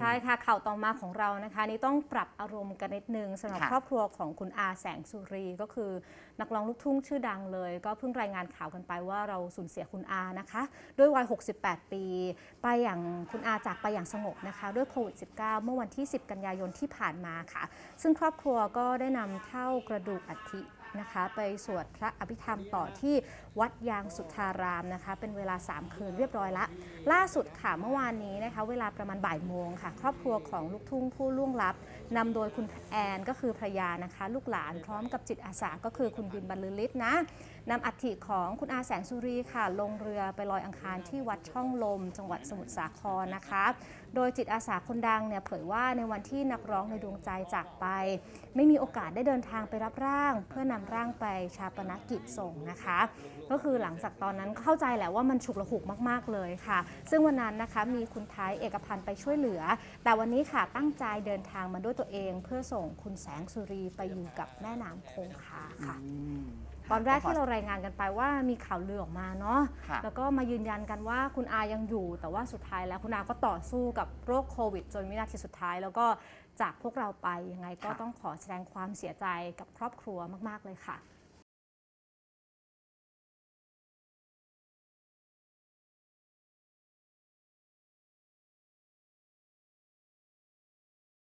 ใช่ค่ะข่าวต่อมาของเรานะคะ นี่ต้องปรับอารมณ์กันนิดนึงสำหรับค่ะครอบครัวของคุณอาแสงสุรีก็คือนักร้องลูกทุ่งชื่อดังเลย ก็เพิ่งรายงานข่าวกันไปว่าเราสูญเสียคุณอานะคะ ด้วยวัย 68 ปี ไปอย่างคุณอาจากไปอย่างสงบนะคะ ด้วยโควิด -19 เมื่อวันที่ 10 กันยายนที่ผ่านมาค่ะ ซึ่งครอบครัวก็ได้นำเท่ากระดูกอัฐินะคะ ไปสวดพระอภิธรรมต่อที่วัดยางสุทธารามนะคะ เป็นเวลา 3 คืนเรียบร้อยละ ล่าสุดค่ะเมื่อวานนี้นะคะ เวลาประมาณบ่ายโมงค่ะ ครอบครัวของลูกทุ่งผู้ล่วงลับนำโดยคุณแอนก็คือภรรยานะคะ ลูกหลานพร้อมกับจิตอาสาก็คือคุณบินบรรลือฤทธิ์นะ นำอัฐิของคุณอาแสงสุรีค่ะ ลงเรือไปลอยอังคารที่วัดช่องลม จังหวัดสมุทรสาครนะคะ โดยจิตอาสาคนดังเนี่ยเผยว่าในวันที่นักร้องในดวงใจจากไป ไม่มีโอกาสได้เดินทางไปรับร่าง เพื่อนำร่างไปชาปนกิจส่งนะคะ ก็คือหลังจากตอนนั้นเข้าใจแหละว่ามันฉุกละหุกมาก ๆ เลยค่ะ ซึ่งวันนั้นนะคะมีคุณไทยเอกพันธ์ไปช่วยเหลือ แต่วันนี้ค่ะตั้งใจเดินทางมาด้วยตัวเอง เพื่อส่งคุณแสงสุรีไปอยู่กับแม่น้ำคงคาค่ะอืม ตอนแรกที่เรารายงานกันไปว่ามีข่าวลือออกมาเนาะค่ะแล้วก็มายืนยันกันว่าคุณอายังอยู่ แต่ว่าสุดท้ายแล้วคุณอาก็ต่อสู้กับโรคโควิด จนวินาทีสุดท้าย แล้วก็จากพวกเราไปยังไงก็ค่ะต้องขอแสดงความเสียใจกับครอบครัวมาก ๆ เลยค่ะ